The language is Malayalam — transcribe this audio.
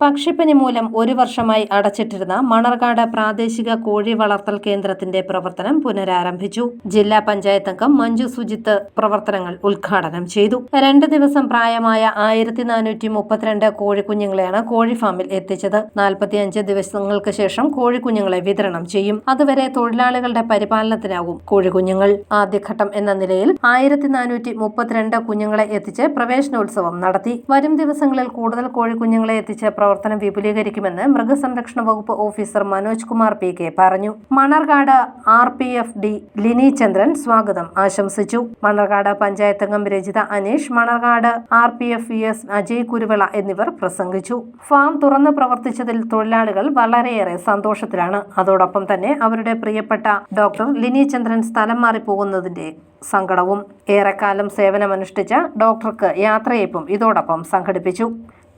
പക്ഷിപ്പനി മൂലം ഒരു വർഷമായി അടച്ചിട്ടിരുന്ന മണർകാട് പ്രാദേശിക കോഴി വളർത്തൽ കേന്ദ്രത്തിന്റെ പ്രവർത്തനം പുനരാരംഭിച്ചു. ജില്ലാ പഞ്ചായത്ത് അംഗം മഞ്ജു സുജിത്ത് പ്രവർത്തനങ്ങൾ ഉദ്ഘാടനം ചെയ്തു. രണ്ട് ദിവസം പ്രായമായ ആയിരത്തി നാനൂറ്റി മുപ്പത്തിരണ്ട് കോഴിക്കുഞ്ഞുങ്ങളെയാണ് കോഴി ഫാമിൽ എത്തിച്ചത്. നാൽപ്പത്തിയഞ്ച് ദിവസങ്ങൾക്ക് ശേഷം കോഴിക്കുഞ്ഞുങ്ങളെ വിതരണം ചെയ്യും. അതുവരെ തൊഴിലാളികളുടെ പരിപാലനത്തിനാകും കോഴിക്കുഞ്ഞുങ്ങൾ. ആദ്യഘട്ടം എന്ന നിലയിൽ ആയിരത്തി നാനൂറ്റി മുപ്പത്തിരണ്ട് കുഞ്ഞുങ്ങളെ എത്തിച്ച് പ്രവേശനോത്സവം നടത്തി. വരും ദിവസങ്ങളിൽ കൂടുതൽ കോഴിക്കുഞ്ഞുങ്ങളെ എത്തിച്ച് പ്രവർത്തനം വിപുലീകരിക്കുമെന്ന് മൃഗസംരക്ഷണ വകുപ്പ് officer Manoj Kumar P K പറഞ്ഞു. Manarcad R P F D Lini Chandran സ്വാഗതം ആശംസിച്ചു. മണർകാട് പഞ്ചായത്ത് അംഗം Rajitha Aneesh Manarcad R P F S Ajay Kuruvila എന്നിവർ പ്രസംഗിച്ചു. ഫാം തുറന്ന് പ്രവർത്തിച്ചതിൽ തൊഴിലാളികൾ വളരെയേറെ സന്തോഷത്തിലാണ്. അതോടൊപ്പം തന്നെ അവരുടെ പ്രിയപ്പെട്ട ഡോക്ടർ ലിനി ചന്ദ്രൻ സ്ഥലം മാറി പോകുന്നതിന്റെ സങ്കടവും. ഏറെക്കാലം സേവനമനുഷ്ഠിച്ച ഡോക്ടർക്ക് യാത്രയയപ്പും ഇതോടൊപ്പം സംഘടിപ്പിച്ചു.